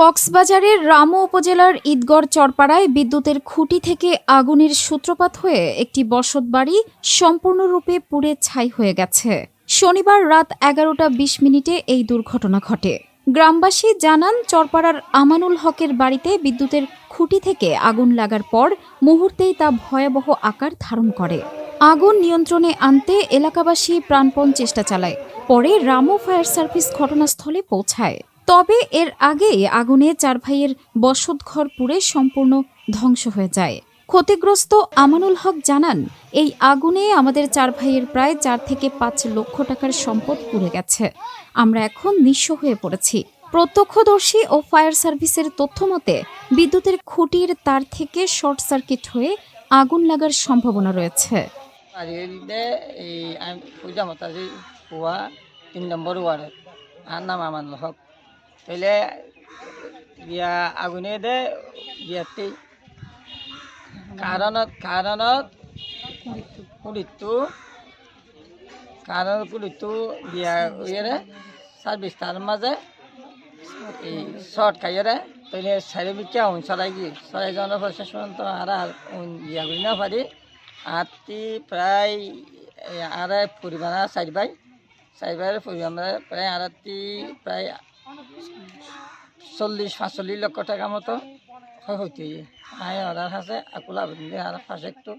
কক্সবাজারের রামু উপজেলার ঈদগড় চরপাড়ায় বিদ্যুতের খুঁটি থেকে আগুনের সূত্রপাত হয়ে একটি বসত বাড়ি সম্পূর্ণরূপে পুড়ে ছাই হয়ে গেছে। শনিবার রাত এগারোটা বিশ মিনিটে এই দুর্ঘটনা ঘটে। গ্রামবাসী জানান, চরপাড়ার আমানুল হকের বাড়িতে বিদ্যুতের খুঁটি থেকে আগুন লাগার পর মুহূর্তেই তা ভয়াবহ আকার ধারণ করে। আগুন নিয়ন্ত্রণে আনতে এলাকাবাসী প্রাণপণ চেষ্টা চালায়। পরে রামু ফায়ার সার্ভিস ঘটনাস্থলে পৌঁছায়। তবে এর আগে আগুনে চার ভাইয়ের বসতঘর পুড়ে সম্পূর্ণ ধ্বংস হয়ে যায়। ক্ষতিগ্রস্ত আমানুল হক জানান, এই আগুনে আমাদের চার ভাইয়ের প্রায় চার থেকে পাঁচ লক্ষ টাকার সম্পদ পুড়ে গেছে। আমরা এখন নিঃস্ব হয়ে পড়েছি। প্রত্যক্ষদর্শী ও ফায়ার সার্ভিসের তথ্য মতে, বিদ্যুতের খুঁটির তার থেকে শর্ট সার্কিট হয়ে আগুন লাগার সম্ভাবনা রয়েছে। তিন নম্বর আর নাম আমার হক। তাইলে বিয়া আগুনে দে বিয়াতে কাৰণত কাৰণত পুলিটো কাৰণত পুলিটো বিয়া ইয়েৰে ছাব্বিছ তাৰ মাজে এই শর্ট খাইয়েরে তাইলে সাইডে বিকে উন চলাই গিয়ে চলাই যাওয়ার পর শেষ পর্যন্ত আর আর উন ইয়া করি না পারি আটটি প্রায় আড়াই পরিমাণ চার বাই চার বাইয়ের পরিমাণ প্রায় আড়াইটি প্রায় চল্লিশ পাঁচচল্লিশ লক্ষ টাকা মতো হয় হইতে আয় অর্ডার আছে আকোলা আর পাশে একটু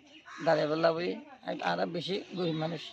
দাঁড়িয়ে বললা বই আর বেশি গরিব মানুষ